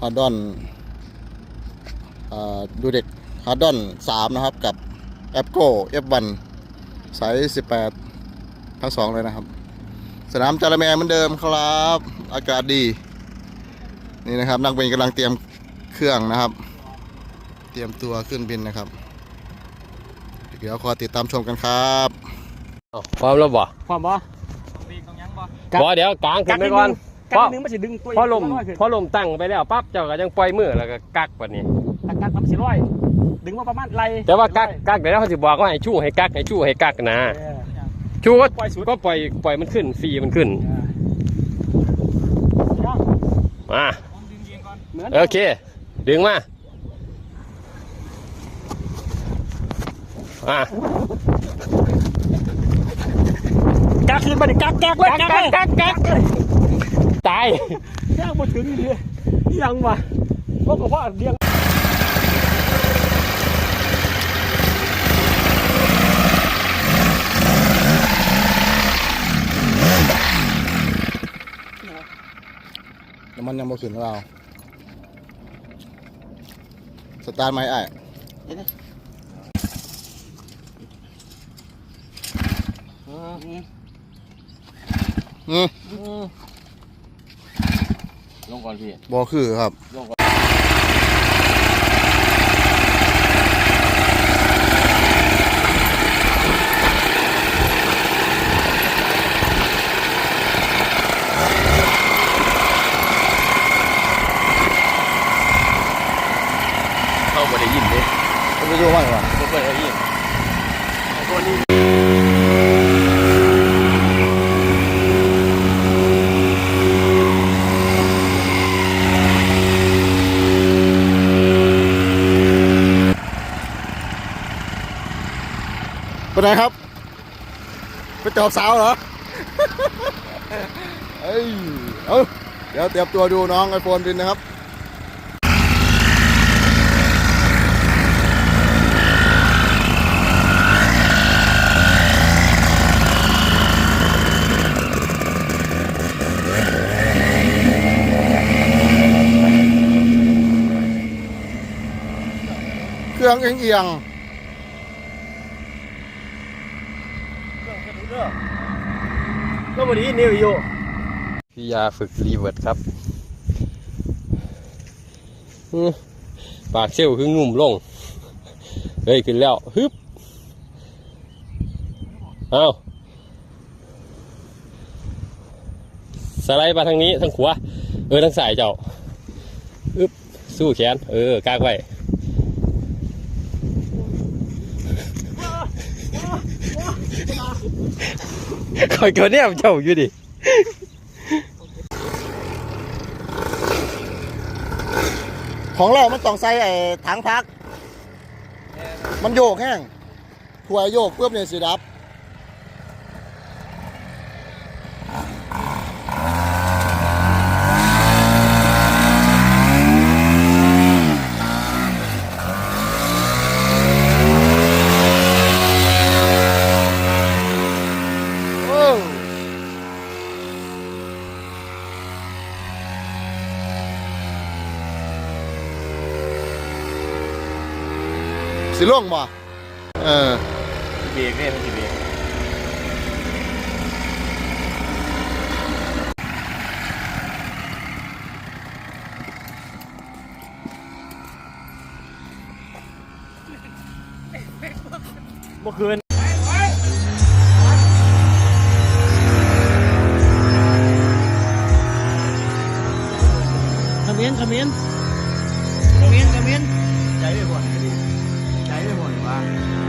ฮาร์ดอนดูเด็กฮาร์ดอนสามนะครับ กับแอปโก้เอฟวันไซส์สิบแปดทั้งสองเลยนะครับ สนามจาระแมเหมือนเดิมครับ อากาศดี นี่นะครับ นักบินกำลังเตรียมเครื่องนะครับ เตรียมตัวขึ้นบินนะครับเดี๋ยวขอติดตามชมกันครับอ้าวพร้อมแล้วบ่ความบ่บ่เดี๋ยวกลางขึ้นไปก่อน กัพอกนึงมันสิดึงตัวพอลมขึ้นพอลมตั้งไปแล้วปั๊บเจ้าก็ยังปล่อยมือแล้วก็กักแบบนี้กักกักมันสิร้อยดึงมาประมาณไหลแต่ว่ากักกักเดี๋ยวเขาสิบอกว่าให้ชู้ให้กักให้ชู้ให้กักนะเออชู้ก็ปล่อยสุดก็ปล่อยปล่อยมันขึ้นฟรีมันขึ้นย่างมาเหมือนโอเค ดึงมาอะกักขึ้นมาดิกักกักเลยกักกักกักกักกัก ตายย่างมาถึงนี่เลยยังวะพวกกับพ่อเลี้ยงน้ำมันยังบ่ขึ้นหรือเปล่าสตาร์ทไหมไอ้ายอืม ลงก่อนพี่บ่คือครับลงก่อนเข้ามาได้ยินดิไปดูมั่งก่อนผมไม่ได้ยินตัวนี้ เป็นไงครับ ไปจอบสาวเหรอ เอ้ยเอาเดี๋ยวเตรียมตัวดูน้องไอโฟนบินนะครับเครื่องเอียงเอียงแล้ววันนี้นิวอยู่พี่ยาฝึกรีเวิร์ดครับปากเซลล์คืองุ่มลง เฮ้ย ขึ้นแล้ว ฮึบเอาสไลด์มาทางนี้ ทางขวา เออ ทางสายเจ้า อึบสู้แขน เออกางไว้ คอยเกินเนี่ยเจ้าอยู่ดิของเรามันต้องใส่ไอ้ถังพัก มันโยกแห้งถวยโยกเพื่อเนี่ยสิดับ สิล่วงบ่เออเบรกเนี่ยมันจะเบรกเมื่อคืนขมิ้นขมิ้นขมิ้นขมิ้น Bye.